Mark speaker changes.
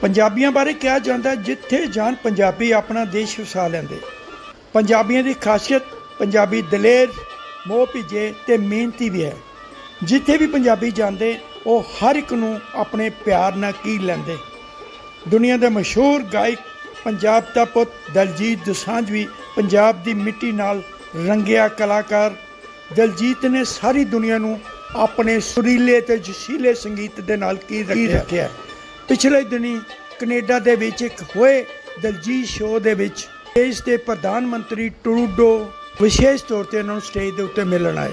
Speaker 1: ਪੰਜਾਬੀਆਂ ਬਾਰੇ ਕਿਹਾ ਜਾਂਦਾ ਜਿੱਥੇ ਜਾਣ ਪੰਜਾਬੀ ਆਪਣਾ ਦੇਸ਼ ਵਸਾ ਲੈਂਦੇ। ਪੰਜਾਬੀਆਂ ਦੀ ਖਾਸੀਅਤ, ਪੰਜਾਬੀ ਦਲੇਰ, ਮੋਹ ਭਿਜੇ ਤੇ ਮਿਹਨਤੀ ਵੀ ਹੈ। ਜਿੱਥੇ ਵੀ ਪੰਜਾਬੀ ਜਾਂਦੇ, ਉਹ ਹਰ ਇੱਕ ਨੂੰ ਆਪਣੇ ਪਿਆਰ ਨਾਲ ਕੀ ਲੈਂਦੇ। ਦੁਨੀਆ ਦੇ ਮਸ਼ਹੂਰ ਗਾਇਕ, ਪੰਜਾਬ ਦਾ ਪੁੱਤ ਦਲਜੀਤ ਦੋਸਾਂਝ ਵੀ ਪੰਜਾਬ ਦੀ ਮਿੱਟੀ ਨਾਲ ਰੰਗਿਆ ਕਲਾਕਾਰ। ਦਲਜੀਤ ਨੇ ਸਾਰੀ ਦੁਨੀਆ ਨੂੰ ਆਪਣੇ ਸੁਰੀਲੇ ਤੇ ਜਸ਼ੀਲੇ ਸੰਗੀਤ ਦੇ ਨਾਲ ਕੀ ਰੱਖਿਆ? ਪਿਛਲੇ ਦਿਨੀ ਕੈਨੇਡਾ ਦੇ ਵਿੱਚ ਇੱਕ ਹੋਏ ਦਲਜੀਤ ਸ਼ੋਅ ਦੇ ਵਿੱਚ ਦੇਸ਼ ਦੇ ਪ੍ਰਧਾਨ ਮੰਤਰੀ ਟਰੂਡੋ ਵਿਸ਼ੇਸ਼ ਤੌਰ ਤੇ ਉਹਨਾਂ ਨੂੰ ਸਟੇਜ ਦੇ ਉੱਤੇ ਮਿਲਣ ਆਏ।